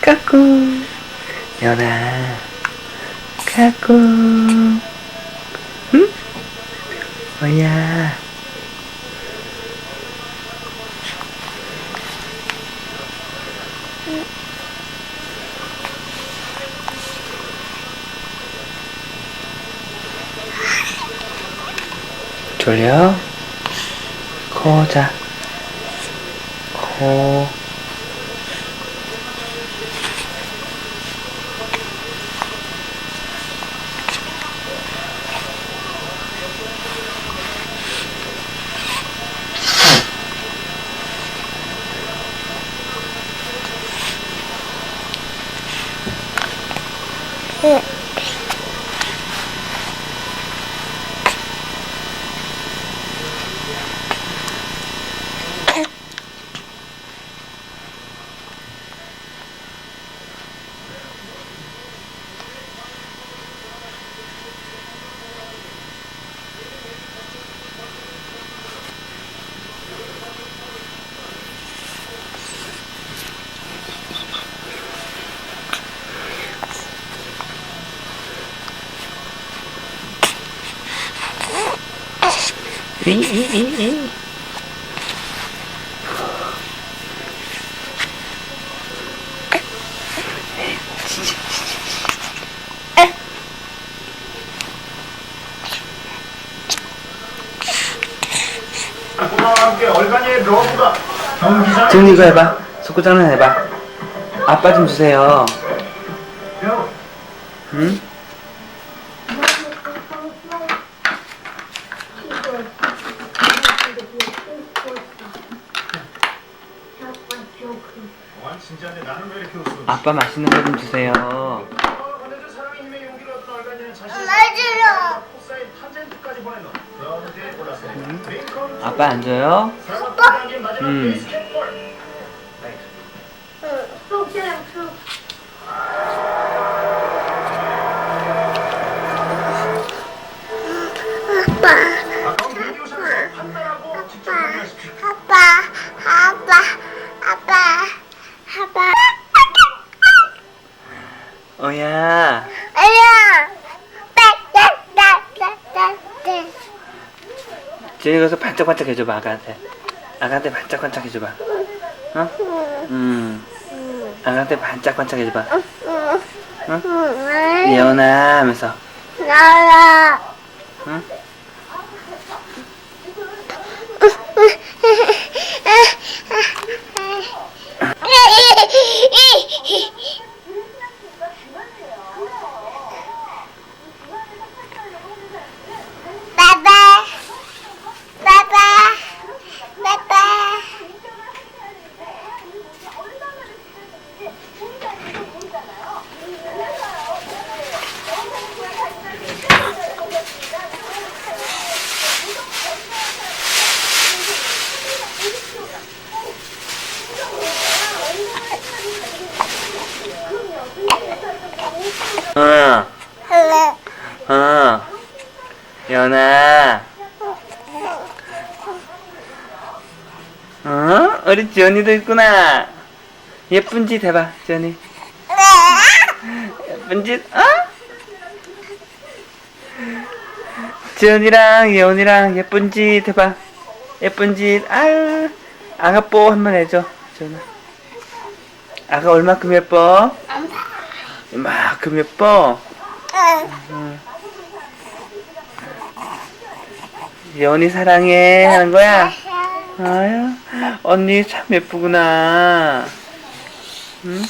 까꿍. 연아. 까꿍. 응? 뭐야. 졸려? 코 자. 코. 이, 지금 이거 해봐. 속구장난 해봐. 아빠 좀 주세요. 응? 와 진짜인데 나는 왜 이렇게 웃어 아빠 맛있는 거 좀 주세요. 아빠 안 줘요? 음. 아야, 따따따따따. 지금 가서 반짝반짝 해줘봐, 아가한테. 아가한테 반짝반짝 해줘봐. 어? 음. 아가한테 반짝반짝 해줘봐. 응, 예원아 하면서. 나라. 응? 빠빠, 빠빠, 빠빠. 어. 어. 예원아. 어? 우리 지연이도 있구나. 예쁜 짓 해봐, 지연이. 예쁜 짓, 어? 지연이랑 예원이랑 예쁜 짓 해봐. 예쁜 짓, 아유. 아가 뽀 한번 해줘, 지연아. 아가 얼마큼 예뻐? 이만큼 예뻐? 예원이 사랑해 하는 거야? 아유, 언니 참 예쁘구나. 응?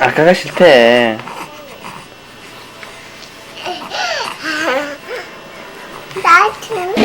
아까가 싫대. 지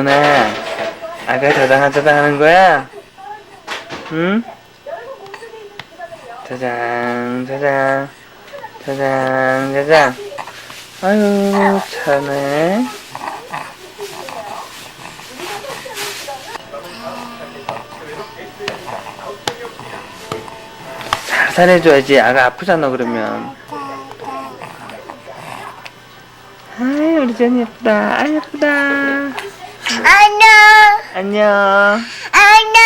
훈아, 아가 저당하저당 하는 거야? 응? 짜장, 짜장, 짜장, 짜장. 아유, 참네. 살살 해줘야지. 아가 아프잖아, 그러면. 아이, 우리 전이 예쁘다. 아, 예쁘다. 안녕. 안녕. 안녕.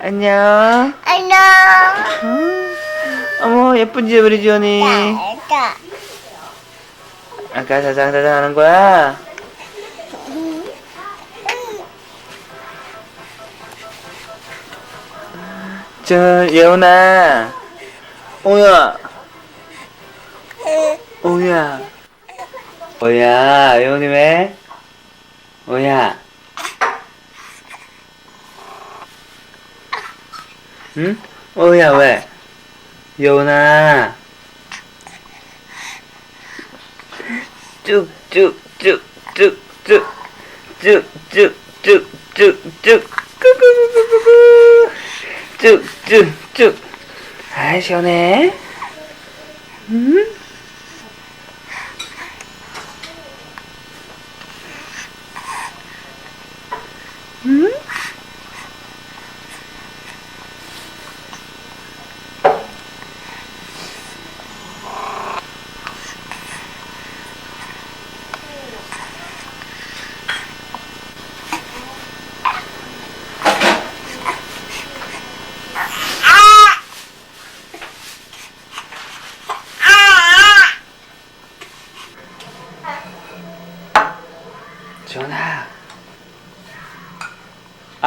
안녕. 안녕. 음, 어머, 예쁜지, 우리 지원이. 나. 아까 자장 자장 하는 거야? 저, 예원아. 오야. 오야. 오야, 예원이 왜? 오야. 응? 오야, 왜? 예원아. 쭉쭉쭉쭉쭉쭉쭉쭉쭉 꾸꾸꾸꾸꾸 쭉쭉쭉 아이 시원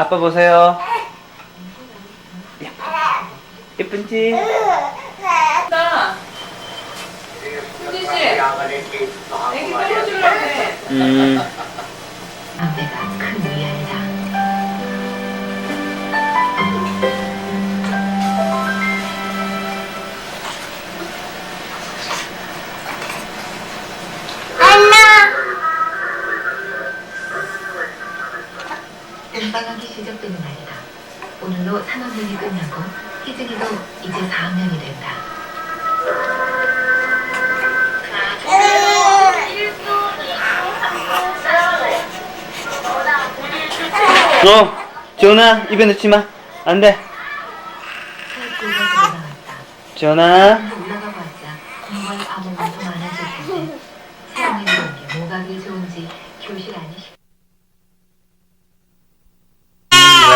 아빠 보세요. 예쁜지? 나 음. 너 지원아 입에 넣지 마. 안 돼. 지원아.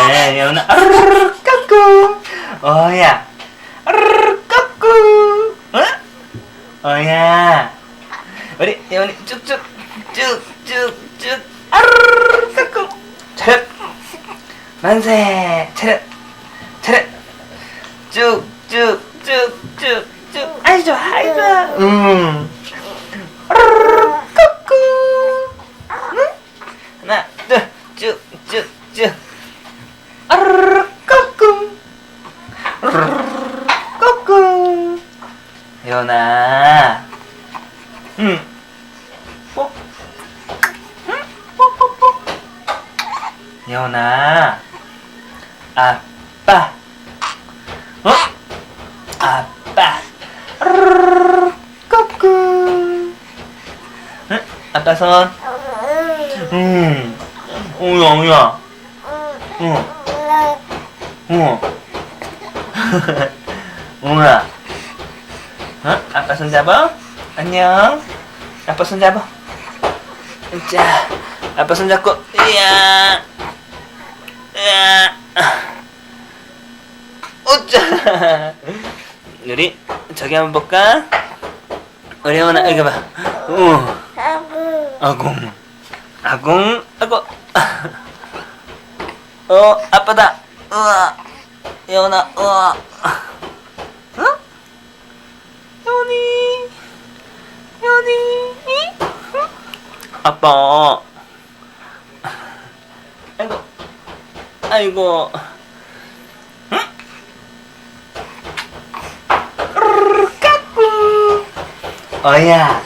왜 연아? 아르르 까꿍. 어야. 까꿍. 어? 어야. 우리 연이 쭉쭉 쭉쭉쭉. 까꿍. 잘 만세. 차렷. 차렷. 쭉쭉쭉쭉쭉. 아이 좋아 아이 좋아 음 응? 아빠 손 음. 오야 오야 응 어. 웅아. 어? 아빠 손 잡아? 안녕. 아빠 손 잡아. 자, 아빠 손 잡고, 이야. 이야. 오짜. 우리, 저기 한번 볼까? 우리 영원아, 여기 봐. 어. 아궁. 아궁, 아고. 어, 아빠다. 우와. 예원아, 우와. 어? 예원이. 예원이. 응? 아빠. 아이고. 아이고. 응? 어야.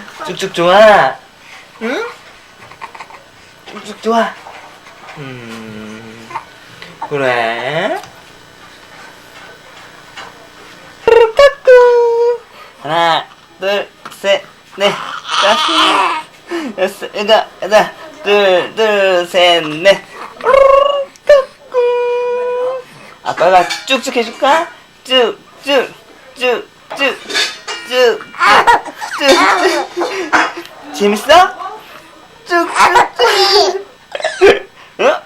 쭉쭉 좋아. 응? 쭉쭉 좋아. 음. 그래. 하나, 둘, 셋, 넷, 다섯, 여섯, 일곱, 여덟, 둘, 둘, 셋, 넷. 아빠가 쭉쭉 해줄까? 쭉, 쭉, 쭉, 쭉, 쭉, 쭉. 재밌어? 쭉. 아버지. 어?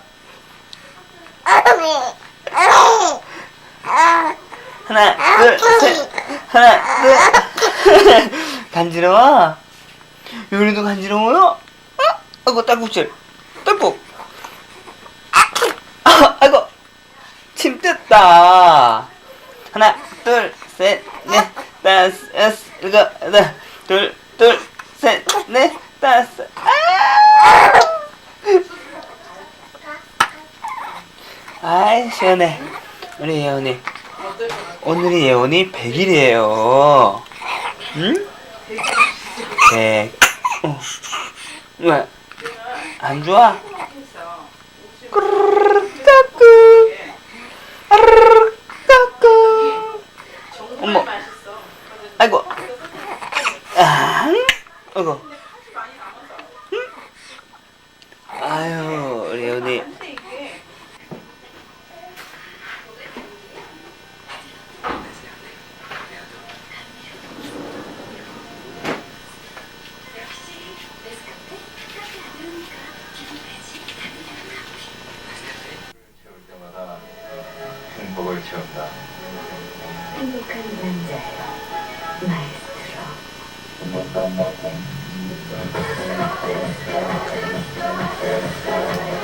하나, 둘, 셋. 하나, 둘. 간지러워? 요리도 간지러워요? 어? 아이고, 딸꾹질. 딸꾹. 아, 아이고, 침 뜯다. 하나, 둘, 셋, 넷, 다섯, 여섯, 일곱, 여덟. 둘, 둘, 셋, 넷, 다섯. 아! 아이, 시원해. 우리 예원이. 오늘이 예원이 100일이에요. 응? 100. 어. 왜? 안 좋아? 아이고. 아, 이거. 아유.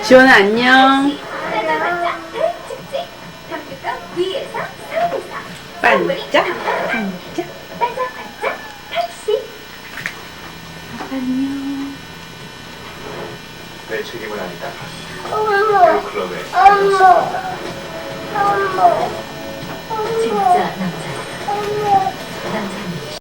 지원아 안녕. 반짝? 반짝 반짝 택시 안녕 내 책임은 아니다 엄마 클럽에 엄마 엄마 진짜